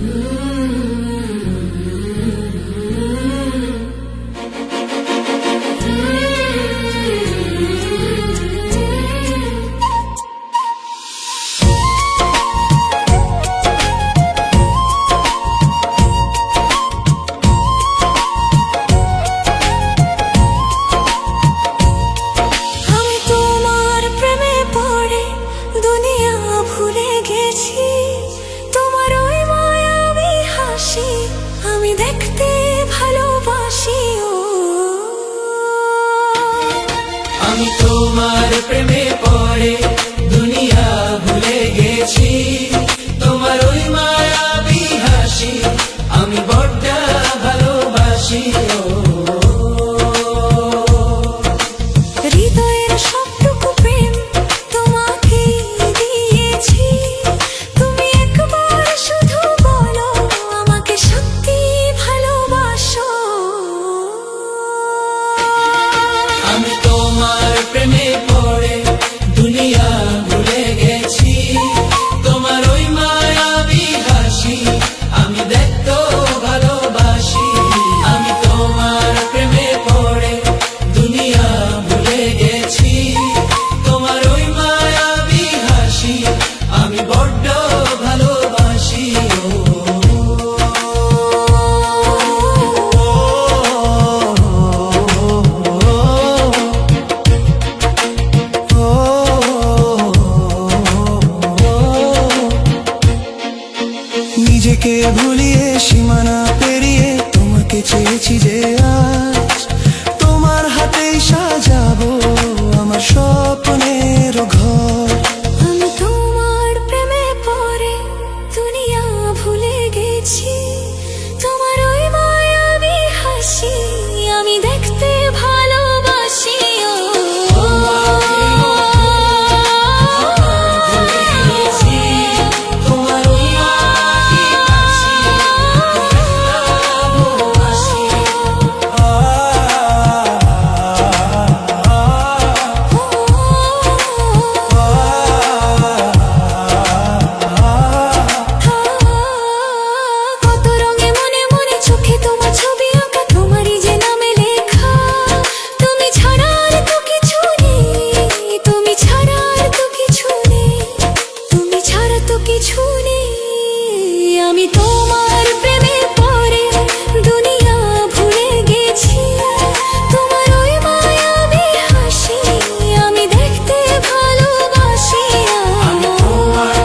আমি তোমার প্রেমে বড্ড ভালোবাসি নিজেকে ভুলিয়ে সীমানা আমি তোমার প্রেমে পড়ে দুনিয়া ভুলে গেছি। তোমার ওই মায়াবী হাসি আমি দেখতে ভালোবাসি তোমার